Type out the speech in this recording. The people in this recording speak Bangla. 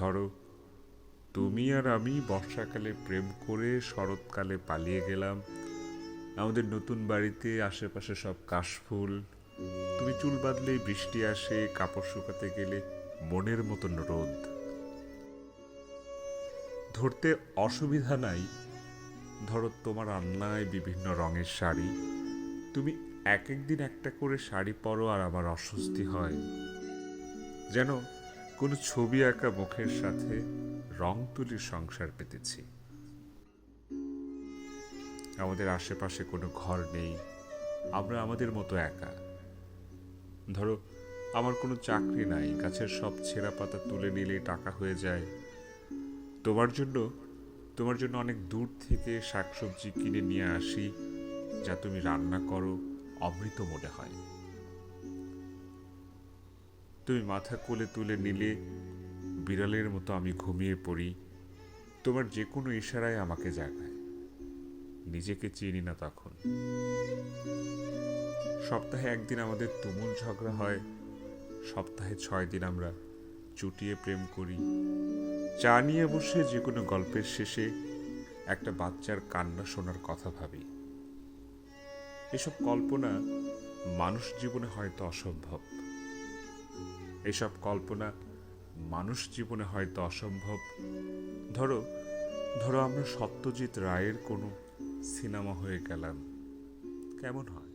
ধরো, তুমি আর আমি বর্ষাকালে প্রেম করে শরৎকালে পালিয়ে গেলাম। আমাদের নতুন বাড়িতে আশেপাশে সব কাশফুল। তুমি চুল বাঁধলেই বৃষ্টি আসে, কাপড় শুকাতে গেলে মনের মতন রোদ। ধরতে অসুবিধা নাই। ধরো তোমার আন্নায় বিভিন্ন রঙের শাড়ি। তুমি এক একদিন একটা করে শাড়ি পরো আর আমার অস্বস্তি হয়। যেন কোনো ছবি আঁকা মুখের সাথে রং তুলির সংসার পেতেছি। আমাদের আশেপাশে কোনো ঘর নেই, আমরা আমাদের মতো একা। ধরো, আমার কোনো চাকরি নাই, গাছের সব ছেঁড়া পাতা তুলে নিলেই টাকা হয়ে যায়। তোমার জন্য তোমার জন্য অনেক দূর থেকে শাকসবজি কিনে নিয়ে আসি, যা তুমি রান্না করো, অমৃত মনে হয়। তুমি মাথা কোলে তুলে নিলে, বিড়ালের মতো আমি ঘুমিয়ে পড়ি। তোমার যে কোনো ইশারায় আমাকে জাগায়। নিজেকে চিনি না তখন। সপ্তাহে একদিন আমাদের তুমুল ঝগড়া হয়। সপ্তাহে ছয় দিন আমরা চুটিয়ে প্রেম করি। চা নিয়ে বসে যে কোনো গল্পের শেষে একটা বাচ্চার কান্না শোনার কথা ভাবি। এসব কল্পনা মানুষ জীবনে হয়তো অসম্ভব। এসব কল্পনা মানুষ জীবনে হয়তো অসম্ভব। ধরো ধরো আমরা সত্যজিৎ রায়ের কোনো সিনেমা হয়ে গেলাম। কেমন হয়?